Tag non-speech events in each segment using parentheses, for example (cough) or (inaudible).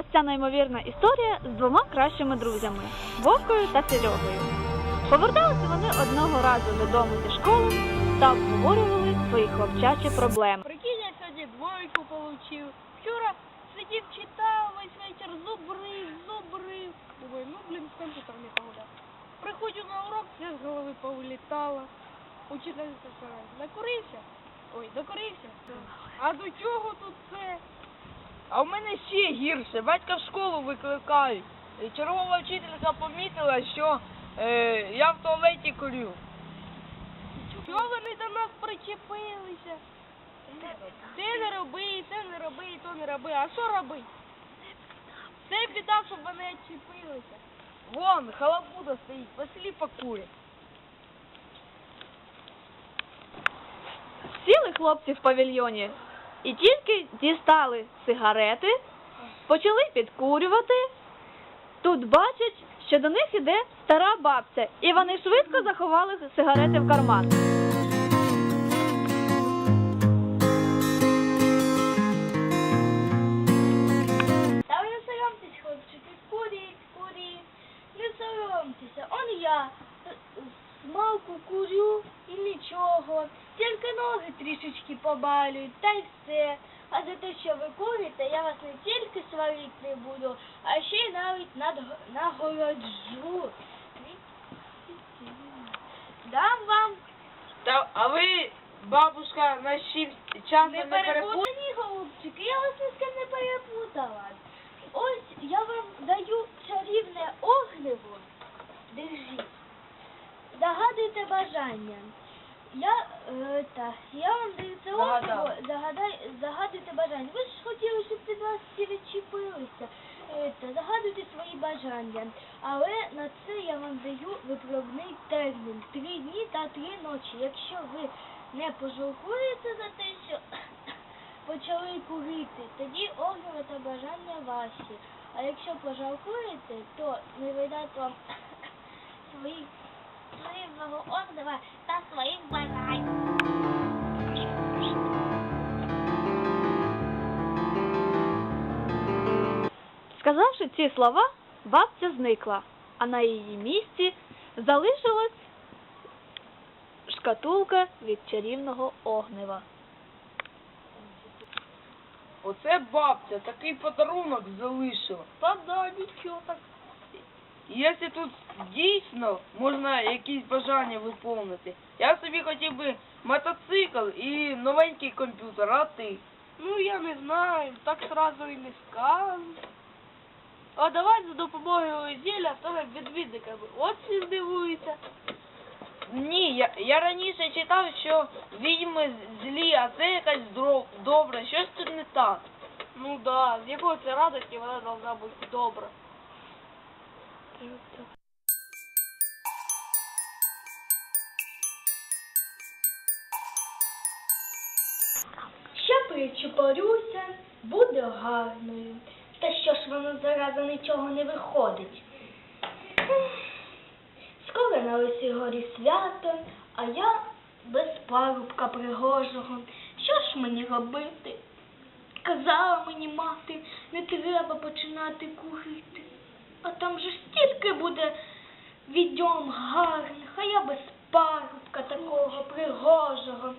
трапилась ця неймовірна історія з двома кращими друзями Вовкою та Серегою. Поверталися вони одного разу додому зі школи та обговорювали свої хлопчачі проблеми. Прикинь, я сьогодні двойку получив. Вчора сидів, читав весь вечір, зубрив, зубрив. Думаю, ну блін, з комп'ютер не погуляв. Приходжу на урок, все з голови повилітало. Учительниця каже, накурився? Ой, докурився? А до чого тут це? А в мене ще гірше. Батька в школу викликають. І Чергова вчителька помітила, що е, я в туалеті курю. Чого вони до нас причепилися? Те не роби, те не роби, то не роби. А що робити? Це біда, щоб вони відчепилися. Вон, халабуда стоїть, поселі покурять. Сіли хлопці в павільйоні і тільки дістали сигарети, почали підкурювати. Тут бачать, що до них іде стара бабця, і вони швидко заховали сигарети в карман. Та ви не соромтесь, хлопчики, куріть, куріть, не соромтеся. Он я смалку курю і нічого. Тільки ноги трішечки побалюють, та й все. А за те, що ви курите, я вас не тільки сварити не буду, а ще й навіть над- нагороджу. Дам вам Та, а ви, бабушка, на часом не не перепутали? перепутані, голубчики, я вас ні з ким не перепутала. Ось я вам даю чарівне огниво. Держіть. Загадуйте бажання. Я, е, так, я вам даю це Загадав. загадай, загадуйте бажання. Ви ж хотіли, щоб від вас всі відчепилися. Е, та, загадуйте свої бажання. Але на це я вам даю виправний термін. Три дні та три ночі. Якщо ви не пожалкуєте за те, що (coughs) почали курити, тоді огниво та бажання ваші. А якщо пожалкуєте, то не видать вам (coughs) свої своїх огнива та своїх бажань. Сказавши ці слова, бабця зникла, а на її місці залишилась шкатулка від чарівного огнива. Оце бабця, такий подарунок залишила. Та да, нічого так. Якщо тут дійсно можна якісь бажання виповнити, я собі хотів би мотоцикл і новенький комп'ютер, а ти? Ну я не знаю, так сразу і не скажу. А давай за допомогою зілля станемо відвідниками. От всі здивуються. Ні, я, я раніше читав, що відьми злі, а це якась дро- добра. Щось тут не так. Ну да, з якої це радості вона должна бути добра. Ще причепорюся, буде гарною. Та що ж воно зараза нічого не виходить? Скоро на лисій горі свято, а я без парубка пригожого. Що ж мені робити? Казала мені мати, не треба починати курити. А там же стільки буде відьом гарних, а я без парубка такого пригожого.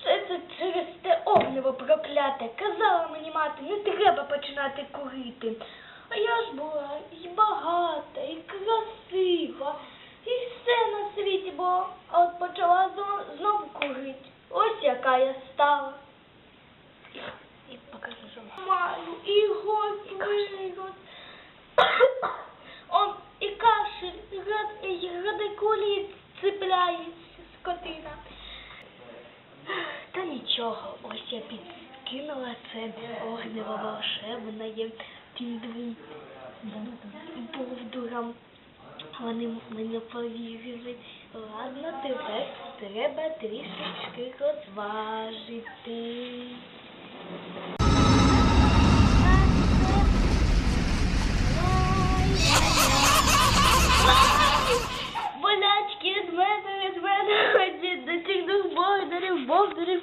Все це через те огниво прокляте. Казала мені мати, не треба починати курити. А я ж була і багата, і красива, і все на світі було. А от почала знову курити. Ось яка я стала. І покажу, що маю, і і. Он і кашель, і град- і градикуліт цепляється скотина. Та нічого, ось я підкинула це огнево волшебне тим двом бовдурам. Вони мені повірили. Ладно, тепер треба трішечки розважити. Болячки від мене, від мене, ходіть до цих двох бовдарів, бовдарів.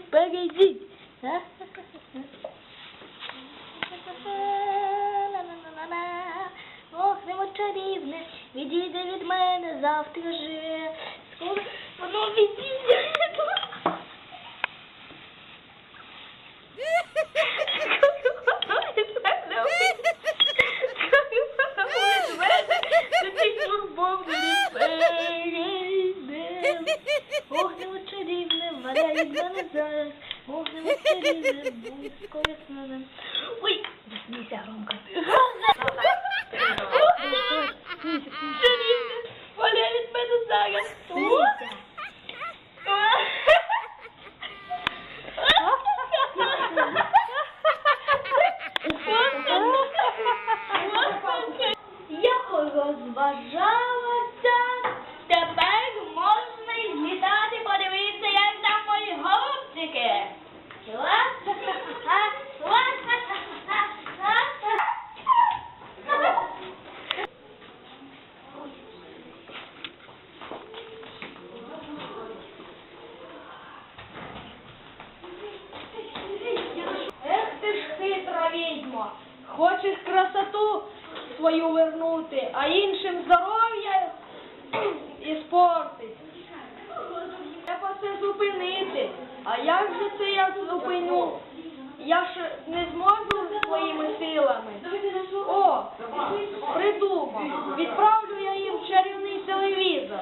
чарівне, відійде від мене завтра же. Скоро воно відійде. Огнево чарівне, валяє мене зараз. Огнево чарівне, будь скоро з мене. Ой, засмійся громко. Чарівне, валяє від мене зараз. Я розважалася, тепер можна й злітати, подивитися, як там мої голубчики. Ех ти ж хитра відьмо, хочеш красоту свою вернути, а іншим здоров'я іспортить. Треба це зупинити. А як же це я зупиню? Я ж не зможу своїми силами. О, придумав. Відправлю я їм чарівний телевізор.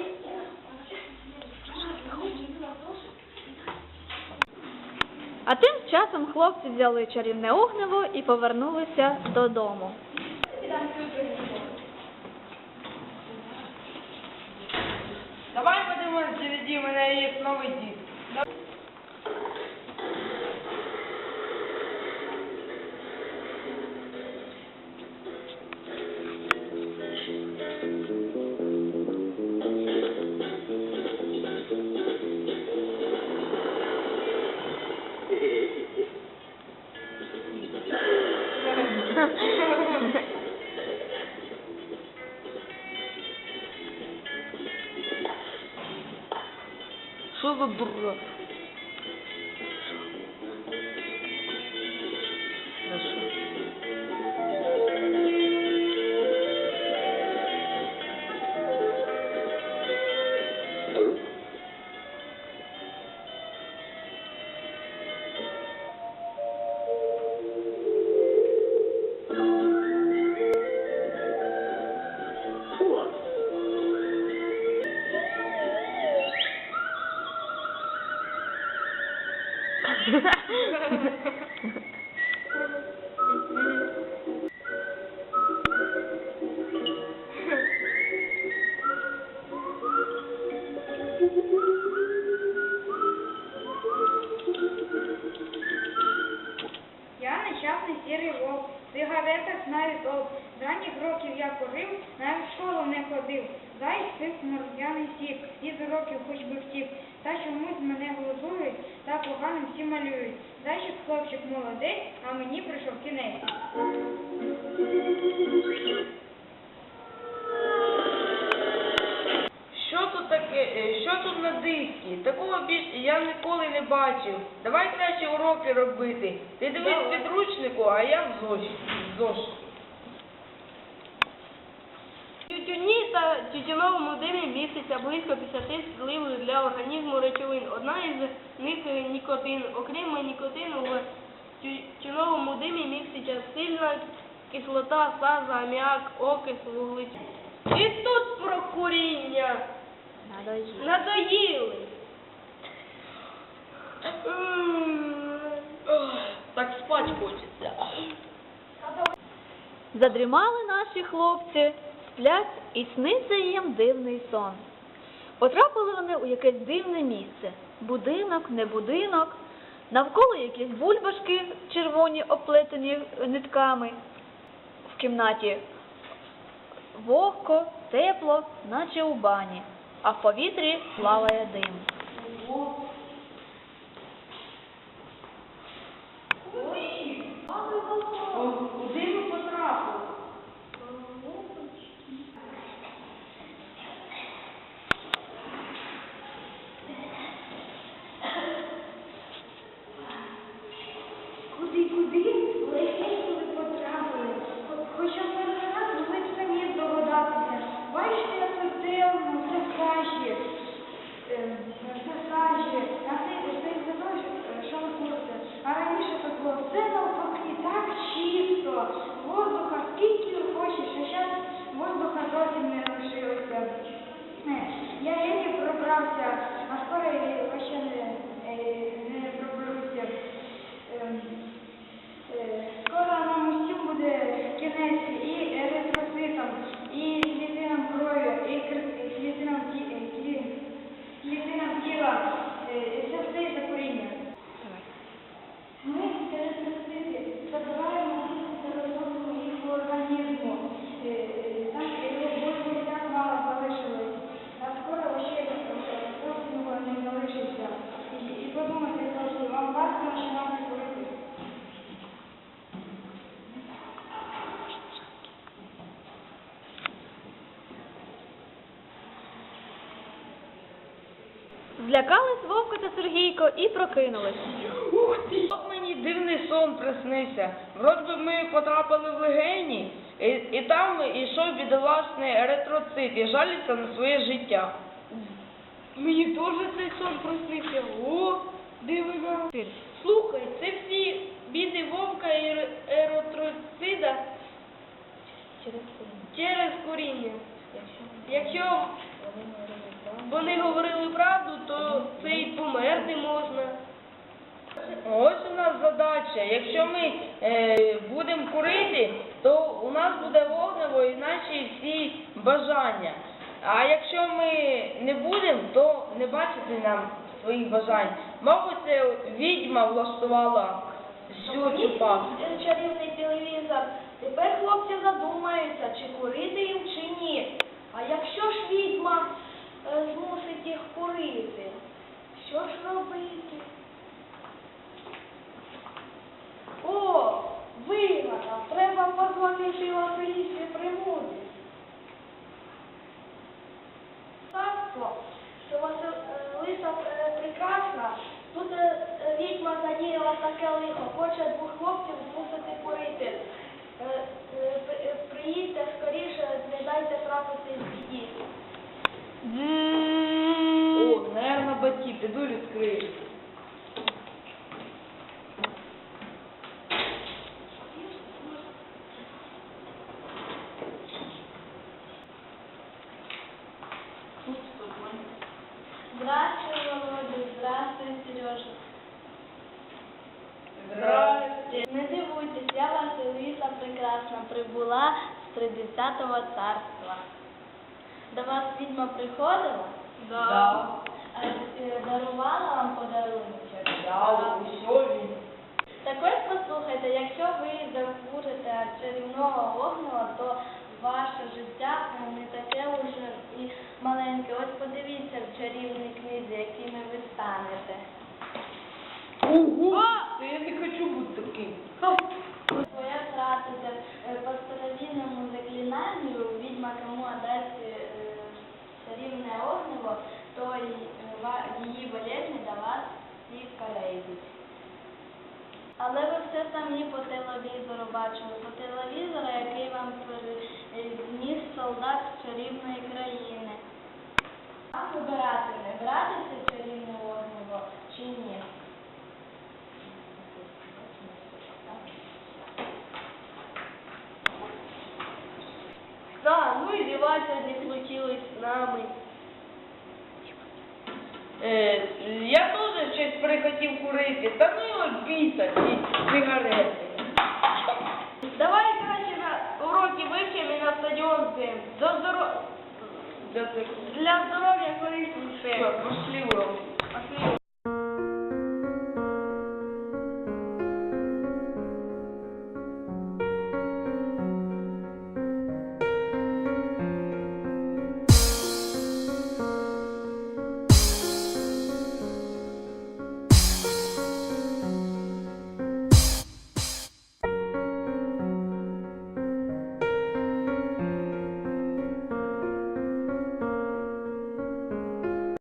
А тим часом хлопці взяли чарівне огнево і повернулися додому. Давай подивимось, заведи, у мене є новий дід. (laughs) Що в сигаретах знаю ранніх років я курив, навіть в школу не ходив. Заєць пив смородяний сік, і з уроків хоч би втік. Та чомусь мене голосують, та поганим всі малюють. Зайчик хлопчик молодець, а мені прийшов кінець. Що тут таке? е, Що тут на дискі? Такого більше я ніколи не бачив. Давай краще уроки робити. Ти дивись в підручнику, а я в зоші. В зошиті. Тютюні та тютюновому димі міститься близько 50 шкідливих для організму речовин. Одна із них нікотин. Окрім нікотину, в тютюновому димі міститься сильна кислота, саза, аміак, окис, вуглецю. І тут про куріння надоїли. Задрімали наші хлопці, сплять і сниться їм дивний сон. Потрапили вони у якесь дивне місце. Будинок, не будинок, навколо якісь бульбашки червоні, оплетені нитками. В кімнаті вогко, тепло, наче у бані, а в повітрі плаває дим. Куди ми потрапили? Куди, куди? Легенько ви потрапили. Хоча перший раз ви б самі здогадатися, Оце навпаки так чисто. Воздуха скільки хочеш, а зараз зовсім не лишилося. Я еле пробрався, а скоро і вообще не, е, не проберуся. Ем, е, Скоро нам усім буде кінець і еритроцитам, і клітинам крові, і кр- і клітинам, ті- е, ті- клітинам тіла. Е, і Це все із-за куріння. Ми еритроцити забираємо серотонину їх організму. Е, е, Там більше так мало залишилось. А скоро ще е, зовсім його не залишиться. І, і подумайте, прошу, вам варто починати курити. Злякались Вовко та Сергійко і прокинулись. Ух ти! От мені дивний сон приснився. Вроді ми потрапили в легені, і, і там ішов бідолашний еритроцит і жалівся на своє життя. Мені теж цей сон приснився. О, дивина. Слухай, це всі біди вовка і ер- еритроцида через коріння. Якщо вони говорили правду, то це і померти можна. Ось у нас задача. Якщо ми е, будемо курити, то у нас буде вогнево і наші всі бажання. А якщо ми не будемо, то не бачити нам своїх бажань. Мабуть, це відьма влаштувала всю цю пасту. чарівний телевізор. Тепер хлопці задумаються, чи курити їм, чи ні. А якщо ж відьма е, змусить їх курити, що ж робити? О, вигадав, треба позвонити Василісі Примуді. Царство, що Василиса е, прекрасна, тут е, е, відьма задіяла таке лихо, хоче двох хлопців змусити курити. Е, е, при- е, Приїдьте скоріше, не дайте трапити біді. О, наверно, батьки, Здравствуй, Володя, здравствуй, Сережа. Здрасте. Не дивуйтесь, я Василиса прекрасна прибула з тридцятого царства. До вас відьма приходила? Да. А, е, Дарувала вам подарунки? Я усьо він. Так ось послухайте, якщо ви закурите чарівного вогнева, то ваше життя не таке уже і маленьке. Ось подивіться в чарівній книзі, якими ви станете. Ого! Та я не хочу бути таким. Своє втратите е, по старовинному заклинанню, відьма кому дасть е, чарівне огнево, то е, її болезні до вас всіх перейдуть. Але ви все самі по телевізору бачили, по телевізору, який вам зніс солдат з чарівної країни. Вам вибирати, не брати це чарівне огнево чи ні? Да, ну і діла сьогодні случилось з нами. Е, я теж щось прихотів курити, та ну його біса, ці сигарети. Давай краще на уроки вивчимо і на стадіон підемо. До здоров... Для, здоров'я корисніше. пошли уроки.